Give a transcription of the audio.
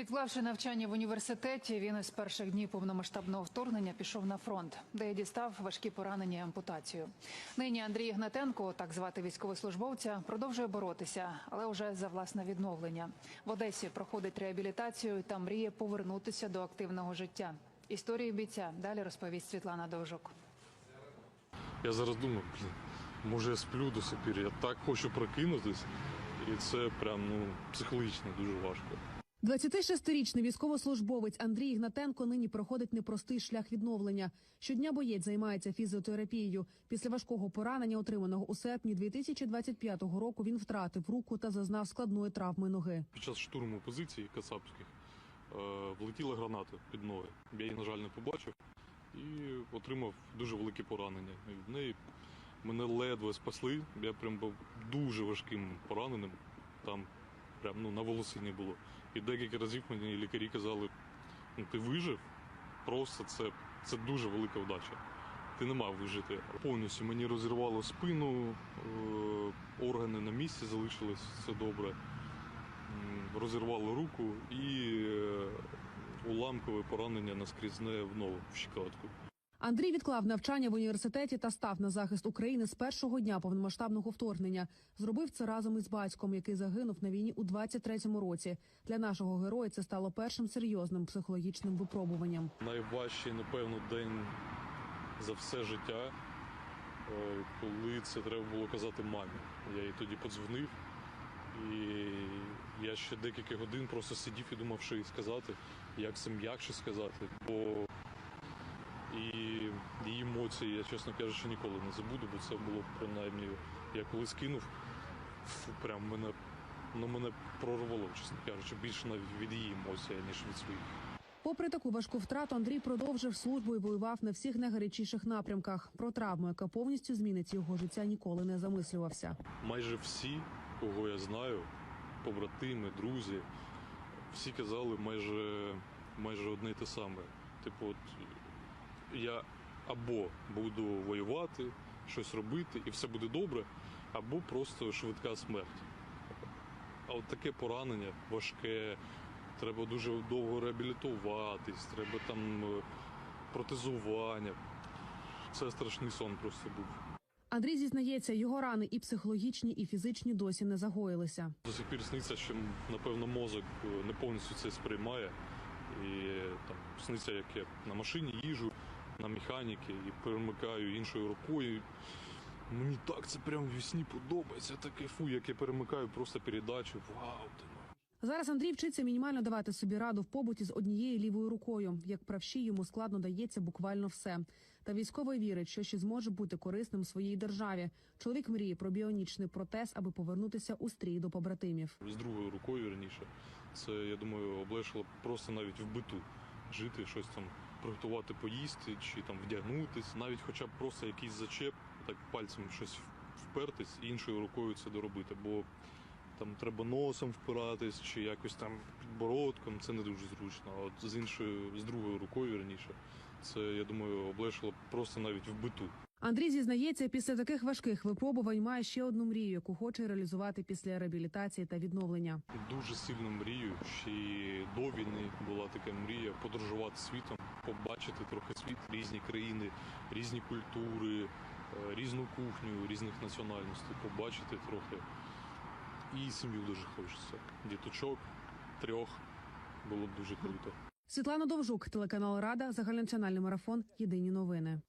Відклавши навчання в університеті, він із перших днів повномасштабного вторгнення пішов на фронт, де й дістав важкі поранення і ампутацію. Нині Андрій Гнатенко, так звати військовослужбовця, продовжує боротися, але вже за власне відновлення. В Одесі проходить реабілітацію та мріє повернутися до активного життя. Історію бійця далі розповість Світлана Довжук. Я зараз думаю, блін, може я сплю до сих пір, я так хочу прокинутись, і це прям ну психологічно дуже важко. 26-річний військовослужбовець Андрій Ігнатенко нині проходить непростий шлях відновлення. Щодня боєць займається фізіотерапією. Після важкого поранення, отриманого у серпні 2025 року, він втратив руку та зазнав складної травми ноги. Під час штурму позицій кацапських е, влетіла граната під ноги. Я її, на жаль, не побачив і отримав дуже велике поранення. Від неї мене ледве спасли. Я прям був дуже важким пораненим. Там прям ну, на волосині було. І декілька разів мені лікарі казали, ну ти вижив, просто це, це дуже велика вдача. Ти не мав вижити. Повністю мені розірвало спину, е, органи на місці залишились, все добре. Розірвало руку і е, уламкове поранення наскрізне в ногу, в щиколотку. Андрій відклав навчання в університеті та став на захист України з першого дня повномасштабного вторгнення. Зробив це разом із батьком, який загинув на війні у 23-му році. Для нашого героя це стало першим серйозним психологічним випробуванням. Найважчий, напевно, день за все життя, е, коли це треба було казати мамі. Я їй тоді подзвонив, і я ще декілька годин просто сидів і думав, що їй сказати, як це м'якше сказати. Бо і її емоції, я, чесно кажучи, ніколи не забуду, бо це було принаймні, я коли скинув, прям мене, ну, мене прорвало, чесно кажучи, більше навіть від її емоцій, ніж від своїх. Попри таку важку втрату, Андрій продовжив службу і воював на всіх найгарячіших напрямках. Про травму, яка повністю змінить його життя, ніколи не замислювався. майже всі, кого я знаю, побратими, друзі, всі казали майже, майже одне й те саме. Типу, я або буду воювати, щось робити, і все буде добре, або просто швидка смерть. А от таке поранення важке, треба дуже довго реабілітуватись, треба там е, протезування. Це страшний сон просто був. Андрій зізнається, його рани і психологічні, і фізичні досі не загоїлися. До сих пір сниться, що напевно мозок е, не повністю це сприймає. І е, там сниться, як я на машині їжу, механіки і перемикаю іншою рукою. Мені так це прям в вісні подобається. Таке фу, як я перемикаю просто передачу. Вау, ти. Зараз Андрій вчиться мінімально давати собі раду в побуті з однією лівою рукою. Як правші йому складно дається буквально все. Та військовий вірить, що ще зможе бути корисним своїй державі. Чоловік мріє про біонічний протез, аби повернутися у стрій до побратимів. з другою рукою раніше. Це, я думаю, облегшило просто навіть в биту жити, щось там приготувати поїсти чи там вдягнутись, навіть хоча б просто якийсь зачеп, так пальцем щось впертись і іншою рукою це доробити. Бо там треба носом впиратись чи якось там підбородком, це не дуже зручно. А от з іншою, з другою рукою раніше, це я думаю, облегшило просто навіть в биту. Андрій зізнається, після таких важких випробувань має ще одну мрію, яку хоче реалізувати після реабілітації та відновлення. Дуже сильно мрію. Ще й до війни була така мрія подорожувати світом, побачити трохи світ, різні країни, різні культури, е, різну кухню, різних національностей, побачити трохи. І сім'ю дуже хочеться. Діточок, трьох було б дуже круто. Світлана Довжук, телеканал Рада, загальнонаціональний марафон. Єдині новини.